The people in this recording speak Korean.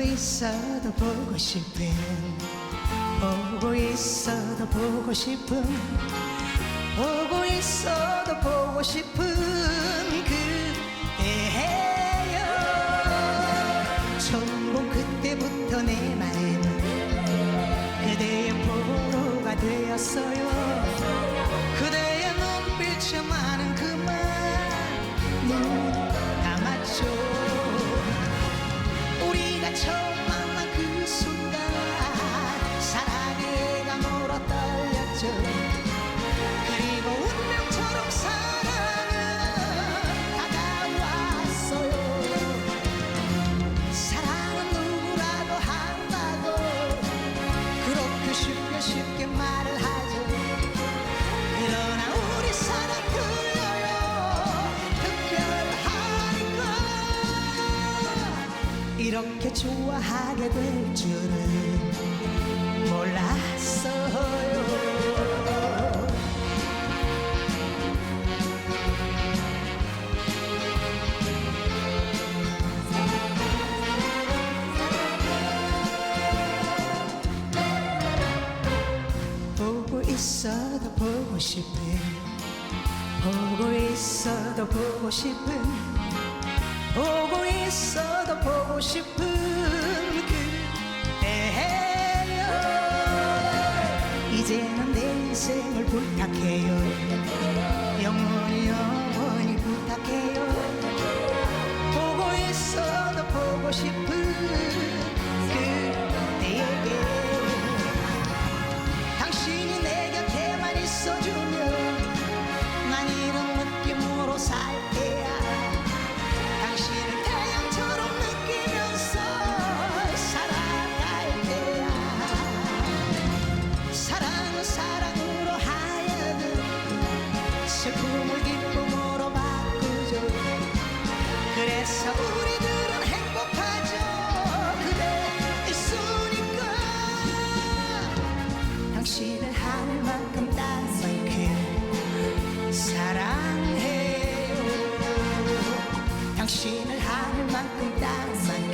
있어도 보고 싶은 보고 있어도 보고 싶은 보고 있어도 보고 싶은 그대여 처음 본 그때부터 내 마음은 그대의 포로가 되었어요 쉽게 말을 하죠. 그러나 우리 사랑 틀려요. 특별하니까 이렇게 좋아하게 될 줄은 몰랐 보고 싶은 보고 있어도 보고 싶은 보고 있어도 보고 싶은 만큼 땅만큼 사랑해요. 당신을 하늘만큼 땅만큼